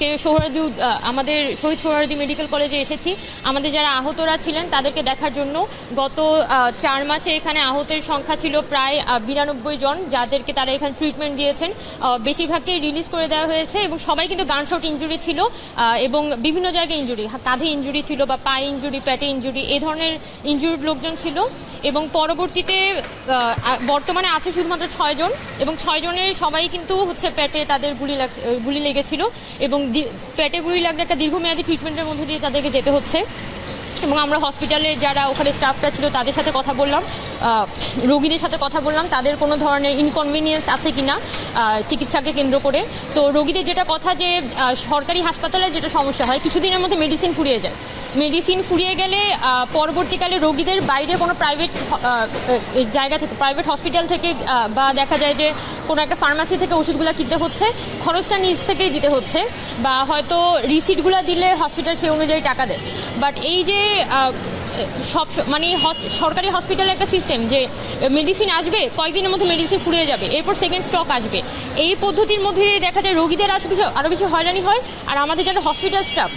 আজকে সোহরাদি আমাদের শহীদ সোহরাদি মেডিকেল কলেজে এসেছি। আমাদের যারা আহতরা ছিলেন, তাদেরকে দেখার জন্য গত চার মাসে এখানে আহতের সংখ্যা ছিল প্রায় বিরানব্বই জন, যাদেরকে তারা এখানে ট্রিটমেন্ট দিয়েছেন। বেশিরভাগকে রিলিজ করে দেওয়া হয়েছে এবং সবাই কিন্তু গানশট ইঞ্জুরি ছিল এবং বিভিন্ন জায়গায় ইঞ্জুরি কাঁধে ইঞ্জুরি ছিল বা পায়ে ইঞ্জুরি পেটে ইঞ্জুরি এই ধরনের ইঞ্জুরিড লোকজন ছিল। এবং পরবর্তীতে বর্তমানে আছে শুধুমাত্র ছয়জন এবং ছয়জনের সবাই কিন্তু হচ্ছে পেটে তাদের গুলি গুলি লেগেছিল। এবং পেটে গুলি লাগলে একটা দীর্ঘমেয়াদী ট্রিটমেন্টের মধ্যে দিয়ে তাদেরকে যেতে হচ্ছে। এবং আমরা হসপিটালে যারা ওখানে স্টাফটা ছিল, তাদের সাথে কথা বললাম। রোগীদের সাথে কথা বললাম। তাদের কোনো ধরনের ইনকনভিনিয়েন্স আছে কি না চিকিৎসাকে কেন্দ্র করে। তো রোগীদের যেটা কথা যে সরকারি হাসপাতালে যেটা সমস্যা হয়, কিছুদিনের মধ্যে মেডিসিন ফুরিয়ে যায়। মেডিসিন ফুরিয়ে গেলে পরবর্তীকালে রোগীদের বাইরে কোনো প্রাইভেট জায়গা থেকে প্রাইভেট হসপিটাল থেকে বা দেখা যায় যে কোনো একটা ফার্মাসি থেকে ওষুধগুলো কিনতে হচ্ছে, খরচটা নিজ থেকেই দিতে হচ্ছে, বা হয়তো রিসিটগুলো দিলে হসপিটাল সেই অনুযায়ী টাকা দেয়। বাট এই যে সব মানে সরকারি হসপিটালের একটা সিস্টেম যে মেডিসিন আসবে, কয়েকদিনের মধ্যে মেডিসিন ফুরিয়ে যাবে, এরপর সেকেন্ড স্টক আসবে। এই পদ্ধতির মধ্যে দেখা যায় রোগীদের আরও বেশি আরও বেশি হয়রানি হয়, আর আমাদের যারা হসপিটাল স্টাফ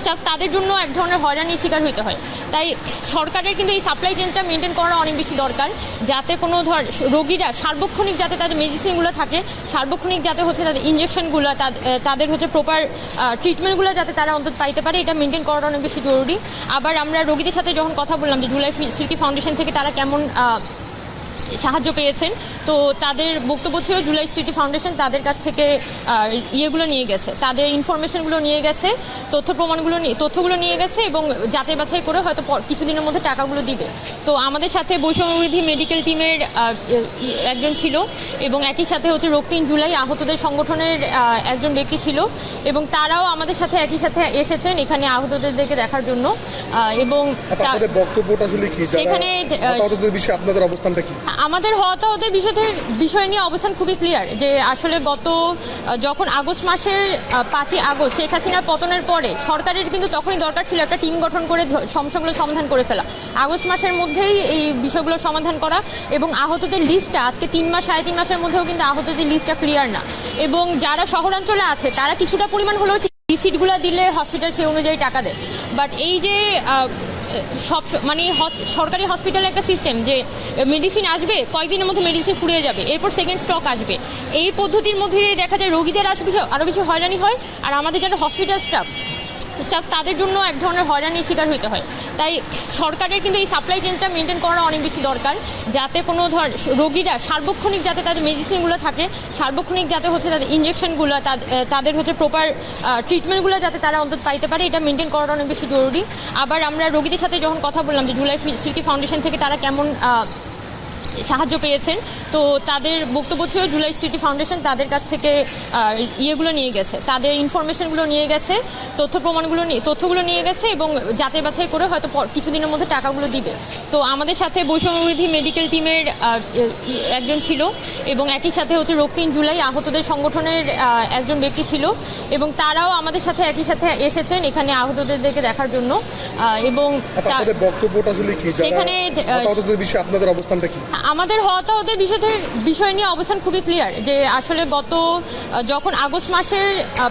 স্টাফ তাদের জন্য এক ধরনের হয়রানির শিকার হতে হয়। তাই সরকারের কিন্তু এই সাপ্লাই চেনটা মেনটেন করা অনেক বেশি দরকার। যাতে কোনো ধর রোগীরা সার্বক্ষণিক যাতে তাদের মেডিসিনগুলো থাকে, সার্বক্ষণিক যাতে হচ্ছে তাদের ইঞ্জেকশনগুলো তাদের হচ্ছে প্রপার ট্রিটমেন্টগুলো যাতে তারা অন্তত পাইতে পারে, এটা মেনটেন করাটা অনেক বেশি জরুরি। আবার আমরা রোগীদের সাথে যখন কথা বললাম যে জুলাই স্মৃতি ফাউন্ডেশন থেকে তারা কেমন সাহায্য পেয়েছেন তো তাদের বক্তব্য ছিল জুলাই স্মৃতি ফাউন্ডেশন তাদের কাছ থেকে ইয়েগুলো নিয়ে গেছে। তাদের ইনফরমেশনগুলো নিয়ে গেছে তথ্য প্রমাণগুলো নিয়ে তথ্যগুলো নিয়ে গেছে এবং যাচাই বাছাই করে হয়তো কিছুদিনের মধ্যে টাকাগুলো দিবে। তো আমাদের সাথে বৈষম্যবিধি মেডিকেল টিমের একজন ছিল এবং একই সাথে হচ্ছে রক্তিম জুলাই আহতদের সংগঠনের একজন ব্যক্তি ছিল এবং তারাও আমাদের সাথে একই সাথে এসেছেন এখানে আহতদেরকে দেখার জন্য। এবং আচ্ছা, সেখানে, আমাদের হতাহতের বিষয় থেকে বিষয় নিয়ে অবস্থান খুবই ক্লিয়ার যে আসলে গত যখন আগস্ট মাসের পাঁচই আগস্ট শেখ হাসিনার পতনের পরে সরকারের কিন্তু তখনই দরকার ছিল একটা টিম গঠন করে সমস্যাগুলো সমাধান করে ফেলা। আগস্ট মাসের মধ্যেই এই বিষয়গুলো সমাধান করা এবং আহতদের লিস্টটা আজকে তিন মাস, সাড়ে তিন মাসের মধ্যেও কিন্তু আহতদের লিস্টটা ক্লিয়ার না। এবং যারা শহরাঞ্চলে আছে, তারা কিছুটা পরিমাণ হলেও রিসিটগুলো দিলে হসপিটাল সেই অনুযায়ী টাকা দেয়। বাট এই যে সব মানে সরকারি হসপিটালে একটা সিস্টেম যে মেডিসিন আসবে, কয়েকদিনের মধ্যে মেডিসিন ফুরিয়ে যাবে, এরপর সেকেন্ড স্টক আসবে। এই পদ্ধতির মধ্যে দেখা যায়, রোগীদের আরও বেশি হয়রানি হয়, আর আমাদের যারা হসপিটাল স্টাফ স্টাফ তাদের জন্য এক ধরনের হয়রানির শিকার হতে হয়। তাই সরকারের কিন্তু এই সাপ্লাই চেনটা মেনটেন করা অনেক বেশি দরকার, যাতে কোনো ধর রোগীরা সার্বক্ষণিক যাতে তাদের মেডিসিনগুলো থাকে, সার্বক্ষণিক যাতে হচ্ছে তাদের ইঞ্জেকশনগুলো তাদের হচ্ছে প্রপার ট্রিটমেন্টগুলো যাতে তারা অন্তত পাইতে পারে, এটা মেনটেন করাটা অনেক বেশি জরুরি। আবার আমরা রোগীদের সাথে যখন কথা বললাম যে জুলাই স্মৃতি ফাউন্ডেশন থেকে তারা কেমন সাহায্য পেয়েছেন তো তাদের বক্তব্য ছিল জুলাই স্মৃতি ফাউন্ডেশন তাদের কাছ থেকে ইয়েগুলো নিয়ে গেছে। তাদের ইনফরমেশনগুলো নিয়ে গেছে তথ্য প্রমাণগুলো নিয়ে তথ্যগুলো নিয়ে গেছে এবং যাচাই বাছাই করে হয়তো কিছুদিনের মধ্যে টাকাগুলো দিবে। তো আমাদের সাথে বৈষম্যবিধি মেডিকেল টিমের একজন ছিল এবং একই সাথে হচ্ছে রক্তিম জুলাই আহতদের সংগঠনের একজন ব্যক্তি ছিল এবং তারাও আমাদের সাথে একই সাথে এসেছেন এখানে আহতদেরকে দেখার জন্য। এবং আচ্ছা, সেখানে, আমাদের হতাহতের বিষয় থেকে বিষয় নিয়ে অবস্থান খুবই ক্লিয়ার যে আসলে গত যখন আগস্ট মাসের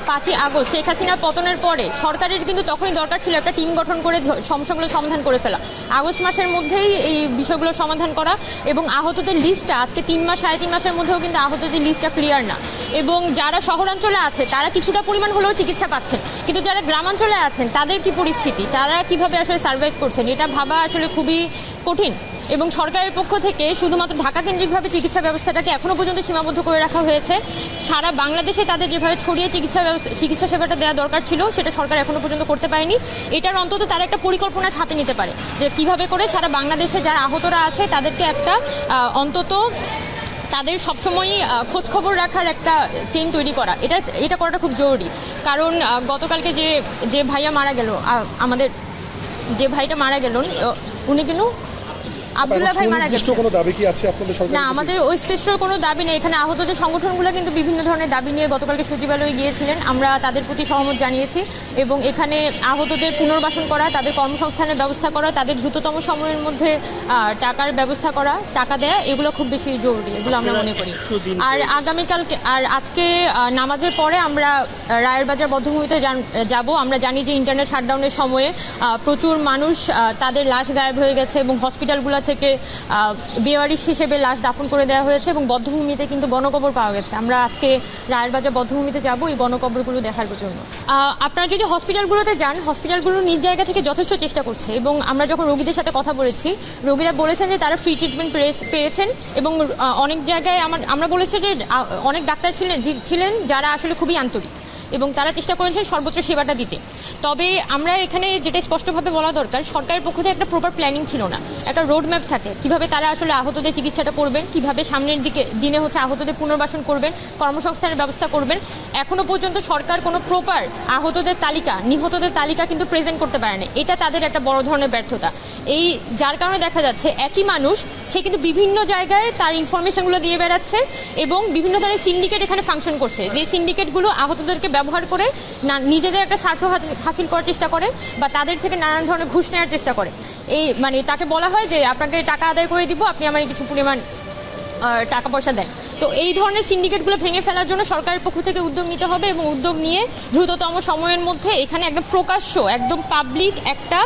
পাঁচই আগস্ট শেখ হাসিনার পতনের পরে সরকারের কিন্তু তখনই দরকার ছিল একটা টিম গঠন করে সমস্যাগুলো সমাধান করে ফেলা। আগস্ট মাসের মধ্যেই এই বিষয়গুলো সমাধান করা এবং আহতদের লিস্টটা আজকে তিন মাস, সাড়ে তিন মাসের মধ্যেও কিন্তু আহতদের লিস্টটা ক্লিয়ার না। এবং যারা শহরাঞ্চলে আছে, তারা কিছুটা পরিমাণ হলেও চিকিৎসা পাচ্ছেন। কিন্তু যারা গ্রামাঞ্চলে আছেন, তাদের কি পরিস্থিতি? তারা কীভাবে আসলে সার্ভাইভ করছেন? এটা ভাবা আসলে খুবই কঠিন। এবং সরকারের পক্ষ থেকে শুধুমাত্র ঢাকা কেন্দ্রিকভাবে চিকিৎসা ব্যবস্থাটাকে এখনও পর্যন্ত সীমাবদ্ধ করে রাখা হয়েছে। সারা বাংলাদেশে তাদের যেভাবে ছড়িয়ে চিকিৎসা চিকিৎসা সেবাটা দেওয়া দরকার ছিল, সেটা সরকার এখনও পর্যন্ত করতে পারেনি। এটার অন্তত তারা একটা পরিকল্পনা হাতে নিতে পারে যে কীভাবে করে সারা বাংলাদেশে যারা আহতরা আছে, তাদেরকে একটা অন্তত তাদের সবসময়ই খোঁজ খবর রাখার একটা চেন তৈরি করা। এটা এটা করাটা খুব জরুরি। কারণ গতকালকে যে যে ভাইয়া মারা গেল আমাদের যে ভাইটা মারা গেলেন উনি কিন্তু আবদুল্লাহ ভাই মারা গেছে। কোনো দাবি কি আছে আপনাদের সরকার না আমাদের ওই স্পেশাল কোনো দাবি নেই। এখানে আহতদের সংগঠনগুলো কিন্তু বিভিন্ন ধরনের দাবি নিয়ে গতকালকে সচিবালয়ে গিয়েছিলেন। আমরা তাদের প্রতি সহমত জানিয়েছি এবং এখানে আহতদের পুনর্বাসন করা তাদের কর্মসংস্থানের ব্যবস্থা করা তাদের দ্রুততম সময়ের মধ্যে আহ, টাকার ব্যবস্থা করা টাকা দেয়া এগুলো খুব বেশি জরুরি এগুলো আমরা মনে করি। আর আগামীকালকে আর আজকে নামাজের পরে আমরা রায়ের বাজার বদ্ধভূমিতে যাব। আমরা জানি যে ইন্টারনেট শাটডাউনের সময়ে আহ, প্রচুর মানুষ তাদের লাশ গায়েব হয়ে গেছে এবং হসপিটালগুলো থেকে বেওয়ারিশ হিসেবে লাশ দাফন করে দেওয়া হয়েছে এবং বদ্ধভূমিতে কিন্তু গণকবর পাওয়া গেছে। আমরা আজকে রায়ের বাজার বদ্ধভূমিতে যাব, এই গণকবরগুলো দেখার জন্য। আপনারা যদি হসপিটালগুলোতে যান, হসপিটালগুলো নিজ জায়গা থেকে যথেষ্ট চেষ্টা করছে এবং আমরা যখন রোগীদের সাথে কথা বলেছি, রোগীরা বলেছেন যে তারা ফ্রি ট্রিটমেন্ট পেয়েছেন এবং অনেক জায়গায় আমরা বলেছি যে অনেক ডাক্তার ছিলেন ছিলেন যারা আসলে খুবই আন্তরিক। এবং তারা চেষ্টা করেছেন সর্বোচ্চ সেবাটা দিতে। তবে আমরা এখানে যেটা স্পষ্টভাবে বলা দরকার, সরকারের পক্ষ থেকে একটা প্রপার প্ল্যানিং ছিল না। একটা রোড ম্যাপ থাকে, কীভাবে তারা আসলে আহতদের চিকিৎসাটা করবেন, কীভাবে সামনের দিকে দিনে হচ্ছে আহতদের পুনর্বাসন করবেন, কর্মসংস্থানের ব্যবস্থা করবেন। এখনও পর্যন্ত সরকার কোনো প্রপার আহতদের তালিকা, নিহতদের তালিকা কিন্তু প্রেজেন্ট করতে পারেনি। এটা তাদের একটা বড় ধরনের ব্যর্থতা। এই, যার কারণে দেখা যাচ্ছে একই মানুষ, সে কিন্তু বিভিন্ন জায়গায় তার ইনফরমেশনগুলো দিয়ে বেড়াচ্ছে এবং বিভিন্ন ধরনের সিন্ডিকেট এখানে ফাংশন করছে। যে সিন্ডিকেটগুলো আহতদেরকে ব্যবহার করে না, নিজেদের একটা স্বার্থ হাসিল- করার চেষ্টা করে বা তাদের থেকে নানান ধরনের ঘুষ নেওয়ার চেষ্টা করে। এই মানে তাকে বলা হয় যে, আপনাকে টাকা আদায় করে দিব, আপনি আমার কিছু পরিমাণ টাকা পয়সা দেন। তো এই ধরনের সিন্ডিকেটগুলো ভেঙে ফেলার জন্য সরকারের পক্ষ থেকে উদ্যোগ নিতে হবে এবং উদ্যোগ নিয়ে দ্রুততম সময়ের মধ্যে এখানে একদম প্রকাশ্য, একদম পাবলিক একটা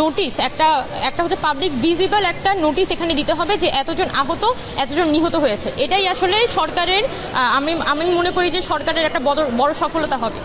নোটিশ একটা একটা হচ্ছে পাবলিক ভিজিবল একটা নোটিশ এখানে দিতে হবে যে এতজন আহত, এতজন নিহত হয়েছে। এটাই আসলে সরকারের আমি আমি মনে করি যে সরকারের একটা বড় বড় সফলতা হবে।